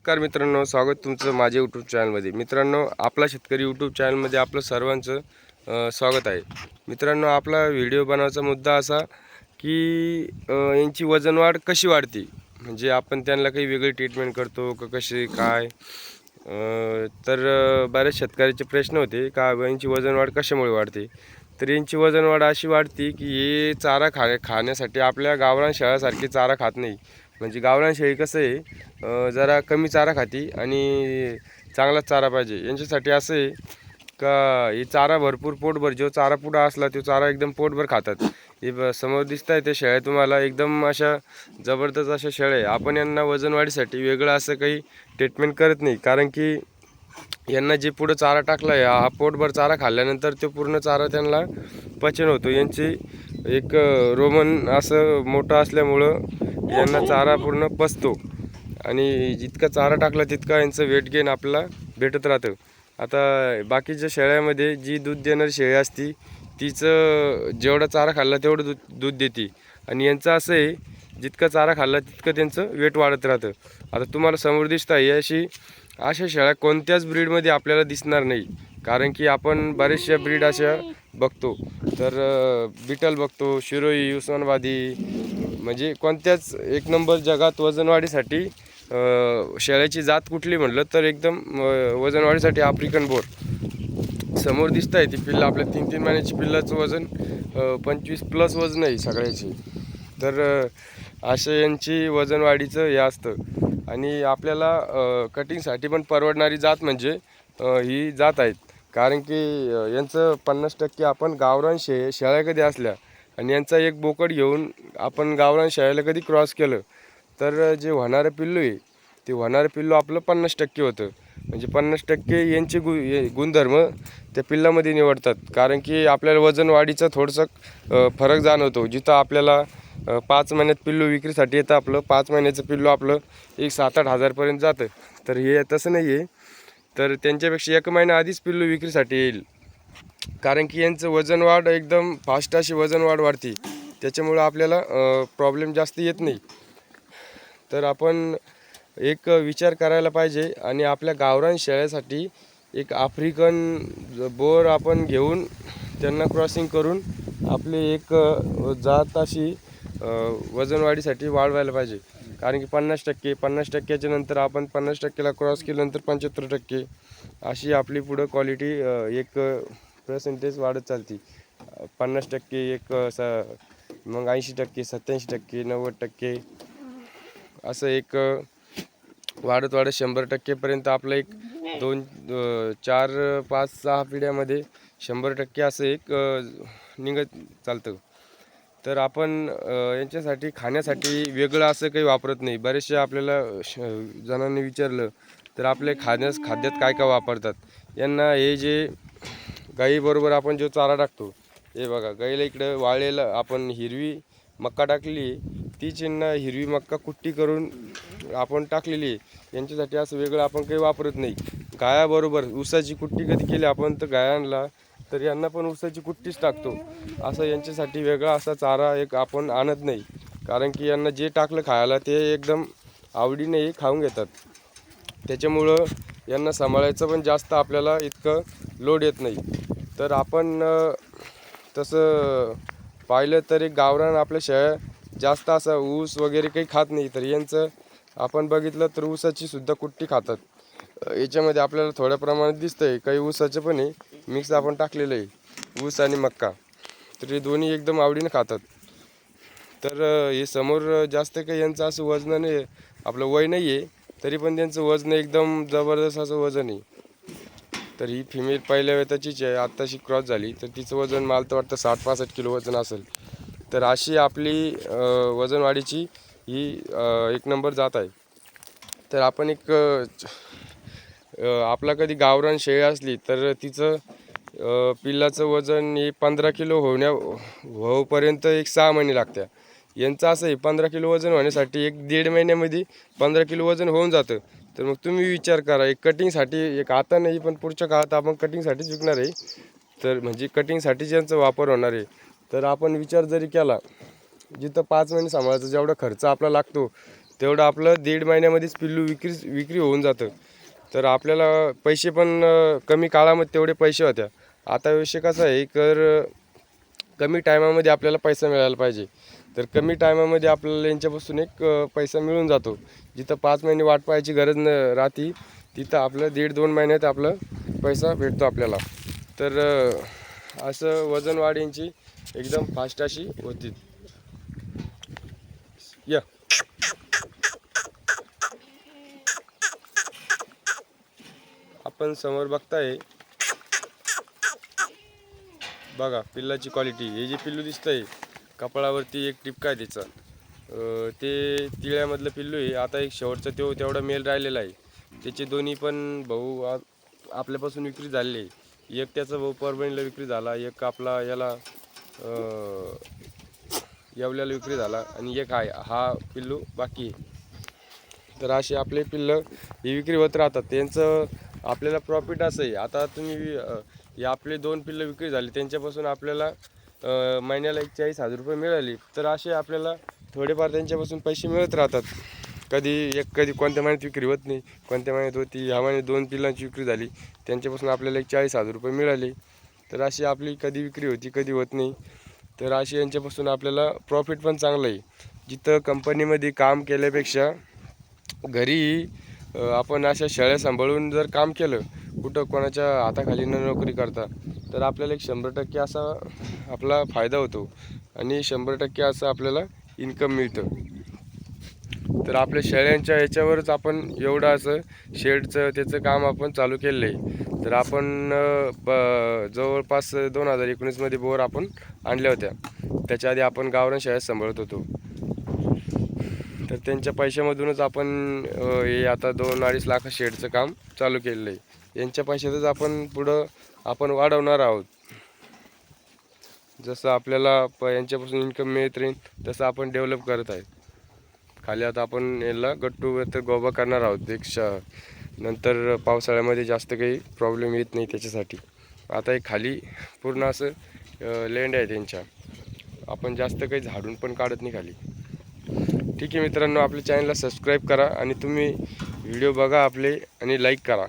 नमस्कार मित्रांनो स्वागत तुमचं माझ्या यूट्यूब चॅनलमध्ये मित्रांनो आपला शेतकरी यूट्यूब चॅनलमध्ये आपलं सर्वांचं स्वागत आहे. मित्रांनो आपला व्हिडिओ बनवायचा मुद्दा असा की यांची वजनवाढ कशी वाढते? म्हणजे आपण त्यांना काही वेगळी ट्रीटमेंट करतो का कशी काय? तर बऱ्याच शेतकऱ्याचे प्रश्न होते का यांची वजनवाढ कशामुळे वाढते? तर यांची वजनवाढ अशी वाढते की हे चारा खा खाण्यासाठी आपल्या गावरान शेळ्यासारखी चारा खात नाही. म्हणजे गावरान शेळी कसं आहे जरा कमी चारा खाती आणि चांगलाच चारा पाहिजे. यांच्यासाठी असं आहे का हे चारा भरपूर पोटभर जो चारा पुढं असला तो चारा एकदम पोटभर खातात. हे ब- समोर दिसत आहे त्या शेळ्या तुम्हाला एकदम अशा जबरदस्त अशा शेळ्या आहे. आपण यांना वजन वाढीसाठी वेगळं असं काही ट्रीटमेंट करत नाही. कारण की यांना जे पुढं चारा टाकला आहे हा पोटभर चारा खाल्ल्यानंतर तो पूर्ण चारा त्यांना पचन होतो. यांची एक रोमन असं मोठं असल्यामुळं यांना चारा पूर्ण पचतो आणि जितका चारा टाकला तितका यांचं वेट गेन आपल्याला भेटत राहतं. आता बाकीच्या शेळ्यामध्ये जी दूध देणारी शेळी असती तिचं जेवढा चारा खाल्ला तेवढं दूध दूध देते. आणि यांचं असं आहे जितका चारा खाल्ला तितकं त्यांचं वेट वाढत राहतं. आता तुम्हाला समोर दिसत आहे अशी अशा शेळ्या कोणत्याच ब्रीडमध्ये आपल्याला दिसणार नाही. कारण की आपण बऱ्याचशा ब्रीड अशा बघतो. तर बिटल बघतो शिरोई उस्मानाबादी म्हणजे कोणत्याच एक नंबर जगात वजनवाढीसाठी शेळ्याची जात कुठली म्हटलं तर एकदम वजनवाढीसाठी आफ्रिकन बोर. समोर दिसत आहे ती पिल्लं आपल्या तीन तीन महिन्याची पिल्लाचं वजन पंचवीस प्लस वजन आहे सगळ्याची. तर अशा यांची वजनवाढीचं हे असतं. आणि आपल्याला कटिंगसाठी पण परवडणारी जात म्हणजे ही जात आहेत. कारण की यांचं पन्नास टक्के आपण गावरान शे शेळ्या कधी असल्या आणि यांचा एक बोकड घेऊन आपण गावरान शाळेला कधी क्रॉस केलं तर जे होणारं पिल्लू आहे ते होणारं पिल्लू आपलं पन्नास टक्के होतं. म्हणजे पन्नास टक्के यांचे गु गुणधर्म त्या पिल्लामध्ये निवडतात. कारण की आपल्याला वजन वाढीचं थोडंसं फरक जाणवतो. जिथं आपल्याला पाच महिन्यात पिल्लू विक्रीसाठी येतं आपलं पाच महिन्याचं पिल्लू आपलं एक सात आठ हजारपर्यंत जातं. तर हे तसं नाही आहे तर त्यांच्यापेक्षा एक महिना आधीच पिल्लू विक्रीसाठी येईल. कारण की यांचं वजन वाढ एकदम फास्ट अशी वजन वाढ वाढते. त्याच्यामुळं आपल्याला प्रॉब्लेम जास्त येत नाही. तर आपण एक विचार करायला पाहिजे आणि आपल्या गावरान शेळ्यासाठी एक आफ्रिकन बोर आपण घेऊन त्यांना क्रॉसिंग करून आपली एक जात अशी वजनवाढीसाठी वाढवायला पाहिजे. कारण की पन्नास टक्के पन्नास टक्क्याच्या नंतर आपण पन्नास टक्क्याला क्रॉस केल्यानंतर पंच्याहत्तर टक्के अशी आपली पुढं क्वालिटी एक पर्सेंटेज वाढत चालती. पन्नास टक्के एक स मग ऐंशी टक्के सत्याऐंशी टक्के नव्वद टक्के असं एक वाढत वाढत शंभर टक्केपर्यंत आपलं एक दोन चार पाच सहा पिढ्यामध्ये शंभर टक्के असं एक निघत चालतं. तर आपण यांच्यासाठी खाण्यासाठी वेगळं असं काही वापरत नाही. बरेचसे आपल्याला श जणांनी विचारलं तर आपले खाण्यास खाद्यात काय काय वापरतात? यांना हे जे गाईबरोबर आपण जो चारा टाकतो हे बघा गाईला इकडं वाळलेलं आपण हिरवी मक्का टाकली ती चिन्ह हिरवी मक्का कुट्टी करून आपण टाकलेली आहे. यांच्यासाठी असं वेगळं आपण काही वापरत नाही. गायाबरोबर ऊसाची कुट्टी कधी केली आपण तर गायांना तर यांना पण ऊसाची कुट्टीच टाकतो. असं यांच्यासाठी वेगळा असा चारा एक आपण आणत नाही. कारण की यांना जे टाकलं खायला ते एकदम आवडीने खाऊन घेतात. त्याच्यामुळं यांना सांभाळायचं पण जास्त आपल्याला इतकं लोड येत नाही. तर आपण तसं पाहिलं तरी गावरान आपल्या शेळ्या जास्त असं ऊस वगैरे काही खात नाही तर यांचं आपण बघितलं तर ऊसाची सुद्धा कुट्टी खातात. याच्यामध्ये आपल्याला थोड्या प्रमाणात दिसतंय काही ऊसाचं पण आहे मिक्स आपण टाकलेलं आहे ऊस आणि मक्का. तर हे दोन्ही एकदम आवडीने खातात. तर हे समोर जास्त काही यांचं असं वजन नाही आपलं वय नाही आहे तरी पण त्यांचं वजन एकदम जबरदस्त असं वजन आहे. तर ही फिमेल पहिल्या वेताचीच आहे. आत्ताशी क्रॉस झाली तर तिचं वजन मला तर वाटतं साठ पासष्ट किलो वजन असेल. तर अशी आपली वजनवाढीची ही एक नंबर जात आहे. तर आपण एक आपला कधी गावरान शेळी असली तर तिचं पिल्लाचं वजन हे पंधरा किलो होण्या होऊपर्यंत एक सहा महिने लागत्या. यांचं असं आहे पंधरा किलो वजन होण्यासाठी एक दीड महिन्यामध्ये पंधरा किलो वजन होऊन जातं. तर मग तुम्ही विचार करा एक कटिंगसाठी एक आता नाही पण पुढच्या काळात आपण कटिंगसाठीच विकणार आहे. तर म्हणजे कटिंगसाठीच यांचा वापर होणार आहे. तर आपण विचार जरी केला जिथं पाच महिने सांभाळायचा जेवढा खर्च आपला लागतो तेवढं आपलं दीड महिन्यामध्येच पिल्लू विक्री विक्री होऊन जातं. तर आपल्याला पैसे पण कमी काळामध्ये तेवढे पैसे होत्या. आता विषय कसा आहे तर कमी टायमामध्ये आपल्याला पैसा मिळायला पाहिजे. तर कमी टायमामध्ये आपल्याला यांच्यापासून एक पैसा मिळून जातो. जिथं पाच महिने वाट पाहायची गरज न राहती तिथं आपलं दीड दोन महिन्यात आपलं पैसा भेटतो आपल्याला. तर असं वजन यांची एकदम फास्ट अशी होती. या. आपण समोर बघताय. बघा पिल्लाची क्वालिटी हे जे पिल्लू दिसतंय कपाळावरती एक टिपका आहे त्याचा ते तिळ्यामधलं पिल्लू आहे आता एक शेवटचा तो तेवढा मेल राहिलेला आहे. त्याचे दोन्ही पण भाऊ आपल्यापासून विक्री झालेले आहे. एक त्याचा भाऊ परभणीला विक्री झाला एक आपला याला येवल्याला विक्री झाला आणि एक आहे हा पिल्लू बाकी आहे. तर असे आपले पिल्लं ही विक्री होत राहतात. त्यांचं आपल्याला प्रॉफिट असं आहे. आता तुम्ही हे आपले दोन पिल्लं विक्री झाले त्यांच्यापासून आपल्याला महिन्याला एक चाळीस हजार रुपये मिळाले. तर असे आपल्याला थोडेफार त्यांच्यापासून पैसे मिळत राहतात. कधी एक कधी कोणत्या महिन्यात विक्री होत नाही कोणत्या महिन्यात होती ह्या महिन्यात दोन पिल्लांची विक्री झाली. त्यांच्यापासून आपल्याला एक चाळीस हजार रुपये मिळाले. तर अशी आपली कधी विक्री होती कधी होत नाही. तर अशी यांच्यापासून आपल्याला प्रॉफिट पण चांगलं आहे. जिथं कंपनीमध्ये काम केल्यापेक्षा घरी आपण अशा शेळ्या सांभाळून जर काम केलं कुठं कोणाच्या हाताखाली न नोकरी करता तर आपल्याला एक शंभर टक्के असा आपला फायदा होतो आणि शंभर टक्के असं आपल्याला इन्कम मिळतं. तर आपल्या शेळ्यांच्या याच्यावरच आपण एवढं असं शेडचं त्याचं काम आपण चालू केलेलं आहे. तर आपण ब जवळपास दोन हजार एकोणीसमध्ये बोर आपण आणल्या होत्या. त्याच्या आधी आपण गावरान शाळेत सांभाळत होतो. तर त्यांच्या पैशामधूनच आपण हे आता दोन अडीच लाख शेडचं काम चालू केलेलं आहे. यांच्या पैशातच आपण पुढं आपण वाढवणार आहोत. जसं आपल्याला प यांच्यापासून इन्कम मिळत राहील तसं आपण डेव्हलप करत आहे. खाली आता आपण याला गट्टू तर गोबा करणार आहोत. एक श नंतर पावसाळ्यामध्ये जास्त काही प्रॉब्लेम येत नाही त्याच्यासाठी. आता हे खाली पूर्ण असं लँड आहे त्यांच्या. आपण जास्त काही झाडून पण काढत नाही खाली. ठीक आहे मित्रांनो आपल्या चॅनलला सबस्क्राईब करा आणि तुम्ही व्हिडिओ बघा आपले आणि लाईक करा.